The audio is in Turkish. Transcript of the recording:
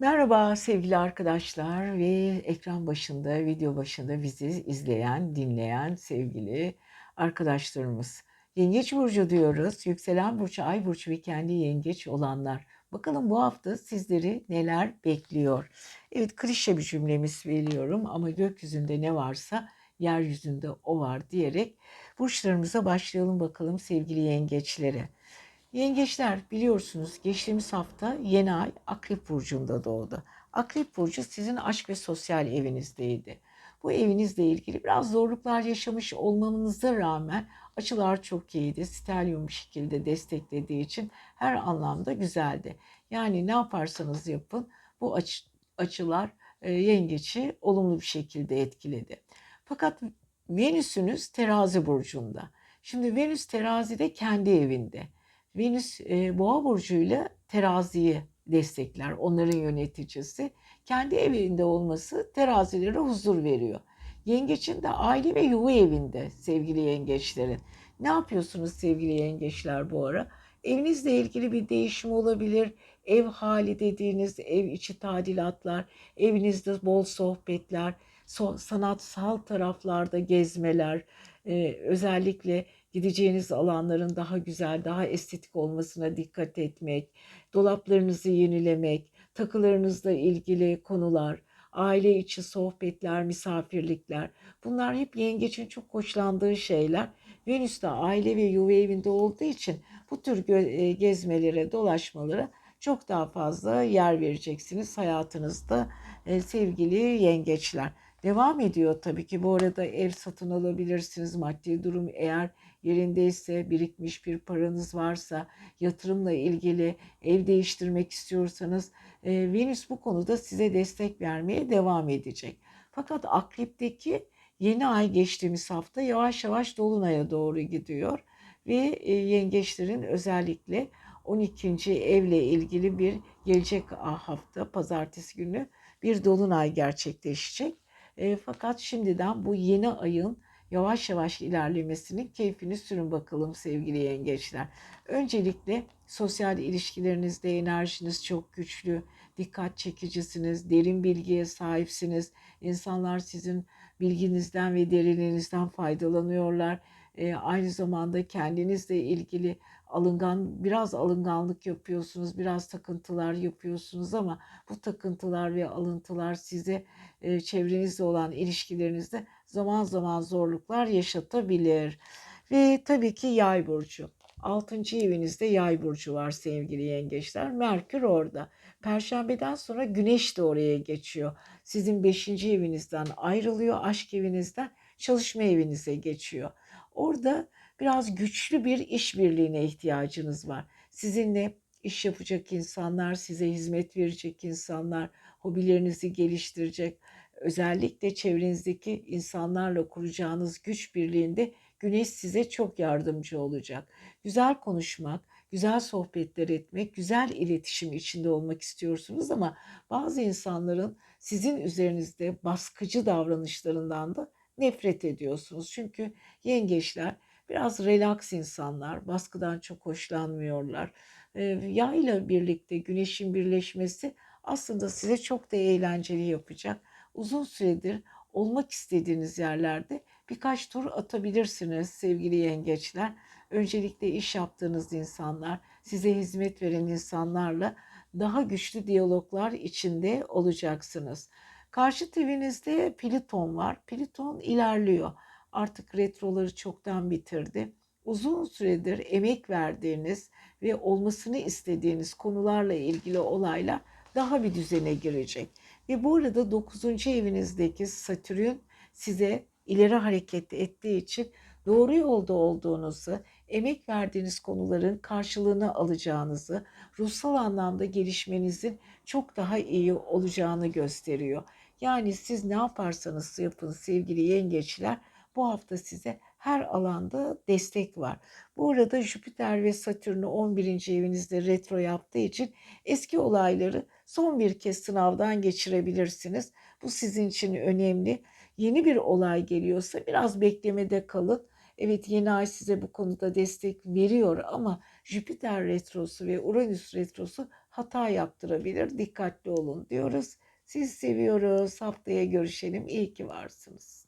Merhaba sevgili arkadaşlar ve ekran başında, video başında bizi izleyen, dinleyen sevgili arkadaşlarımız. Yengeç burcu diyoruz. Yükselen burcu, ay burcu ve kendi yengeç olanlar. Bakalım bu hafta sizleri neler bekliyor? Evet klişe bir cümlemiz biliyorum ama gökyüzünde ne varsa yeryüzünde o var diyerek burçlarımıza başlayalım bakalım sevgili yengeçlere. Yengeçler biliyorsunuz geçtiğimiz hafta yeni ay Akrep Burcu'nda doğdu. Akrep Burcu sizin aşk ve sosyal evinizdeydi. Bu evinizle ilgili biraz zorluklar yaşamış olmanıza rağmen açılar çok iyiydi. Stelyum şekilde desteklediği için her anlamda güzeldi. Yani ne yaparsanız yapın bu açı, açılar e, yengeçi olumlu bir şekilde etkiledi. Fakat Venüs'ünüz terazi burcunda. Şimdi Venüs terazide kendi evinde. Venüs e, Boğa burcuyla teraziyi destekler. Onların yöneticisi. Kendi evinde olması terazilere huzur veriyor. Yengeçin de aile ve yuva evinde sevgili yengeçlerin. Ne yapıyorsunuz sevgili yengeçler bu ara? Evinizle ilgili bir değişim olabilir. Ev hali dediğiniz ev içi tadilatlar, evinizde bol sohbetler, so sanatsal taraflarda gezmeler, e, özellikle gideceğiniz alanların daha güzel, daha estetik olmasına dikkat etmek, dolaplarınızı yenilemek, takılarınızla ilgili konular, aile içi sohbetler, misafirlikler. Bunlar hep yengeçin çok hoşlandığı şeyler. Venüs de aile ve yuva evinde olduğu için bu tür e, gezmelere, dolaşmalara çok daha fazla yer vereceksiniz hayatınızda e, sevgili yengeçler. Devam ediyor tabii ki bu arada ev satın alabilirsiniz. Maddi durum eğer yerindeyse, birikmiş bir paranız varsa, yatırımla ilgili ev değiştirmek istiyorsanız e, Venüs bu konuda size destek vermeye devam edecek. Fakat Akrep'teki yeni ay geçtiğimiz hafta yavaş yavaş Dolunay'a doğru gidiyor ve e, yengeçlerin özellikle 12. evle ilgili bir gelecek hafta pazartesi günü bir dolunay gerçekleşecek. E, fakat şimdiden bu yeni ayın yavaş yavaş ilerlemesinin keyfini sürün bakalım sevgili yengeçler. Öncelikle sosyal ilişkilerinizde enerjiniz çok güçlü, dikkat çekicisiniz, derin bilgiye sahipsiniz. İnsanlar sizin bilginizden ve derinliğinizden faydalanıyorlar. E, aynı zamanda kendinizle ilgili alıngan biraz alınganlık yapıyorsunuz, biraz takıntılar yapıyorsunuz ama bu takıntılar ve alıntılar size e, çevrenizle olan ilişkilerinizde zaman zaman zorluklar yaşatabilir. Ve tabii ki yay burcu. 6. evinizde yay burcu var sevgili yengeçler. Merkür orada. Perşembeden sonra güneş de oraya geçiyor. Sizin 5. evinizden ayrılıyor. Aşk evinizden çalışma evinize geçiyor. Orada biraz güçlü bir işbirliğine ihtiyacınız var. Sizinle iş yapacak insanlar, size hizmet verecek insanlar, hobilerinizi geliştirecek, özellikle çevrenizdeki insanlarla kuracağınız güç birliğinde güneş size çok yardımcı olacak. Güzel konuşmak, güzel sohbetler etmek, güzel iletişim içinde olmak istiyorsunuz ama bazı insanların sizin üzerinizde baskıcı davranışlarından da nefret ediyorsunuz. Çünkü yengeçler biraz relax insanlar, baskıdan çok hoşlanmıyorlar. Ee, yay ile birlikte güneşin birleşmesi aslında size çok da eğlenceli yapacak. Uzun süredir olmak istediğiniz yerlerde birkaç tur atabilirsiniz sevgili yengeçler. Öncelikle iş yaptığınız insanlar, size hizmet veren insanlarla daha güçlü diyaloglar içinde olacaksınız. Karşı evinizde Pliton var. Pliton ilerliyor. Artık retroları çoktan bitirdi. Uzun süredir emek verdiğiniz ve olmasını istediğiniz konularla ilgili olaylar daha bir düzene girecek. Ve bu arada 9. evinizdeki Satürn size ileri hareket ettiği için doğru yolda olduğunuzu, emek verdiğiniz konuların karşılığını alacağınızı, ruhsal anlamda gelişmenizin çok daha iyi olacağını gösteriyor. Yani siz ne yaparsanız yapın sevgili yengeçler bu hafta size her alanda destek var. Bu arada Jüpiter ve Satürn'ü 11. evinizde retro yaptığı için eski olayları son bir kez sınavdan geçirebilirsiniz. Bu sizin için önemli. Yeni bir olay geliyorsa biraz beklemede kalın. Evet yeni ay size bu konuda destek veriyor ama Jüpiter retrosu ve Uranüs retrosu hata yaptırabilir. Dikkatli olun diyoruz. Siz seviyoruz. Haftaya görüşelim. İyi ki varsınız.